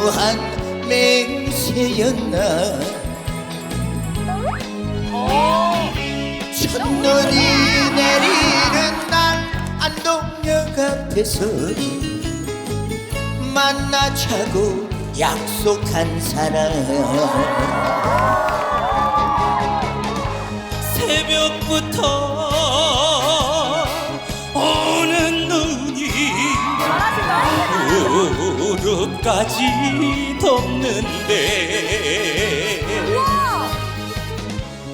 허무한 맹세였나? 첫눈이 내리는 날 안동역 앞에서 만나자고 약속한 사람. 새벽부터 오는 눈이 무릎까지 덮는데.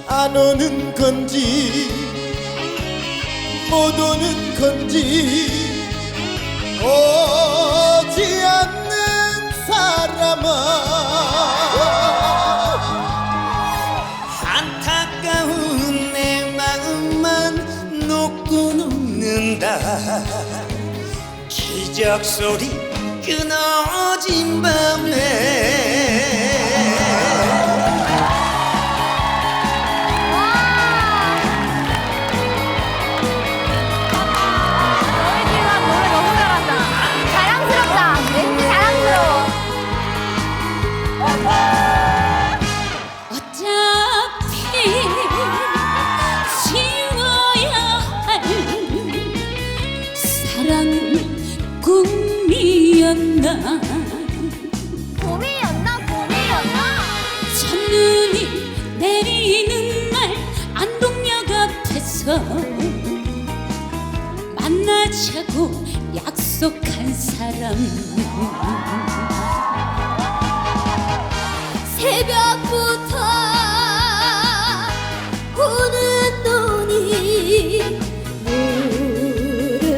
안 오는 건지 못 오는 건지 오지 않는 사람아. 안타까운 내 마음만 놓고 눕는다. 기적 소리 끊어진 밤에 꿈이었나? 봄이었나? 봄이었나. 첫눈이 내리는 날 안동역 앞에서 만나자고 약속한 사람. 새벽부터 오는 눈이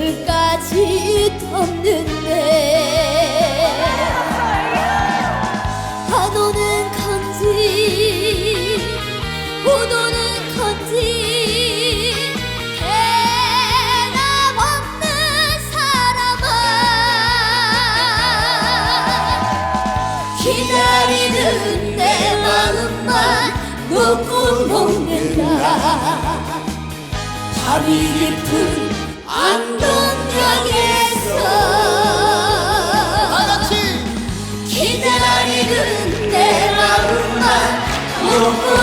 무릎까지 덮는 오는 건지 못 오는 건지 대답 없는 사람아. 기다리는 내 마음만 놓고 녹는다. 밤이 깊은 안동역에 또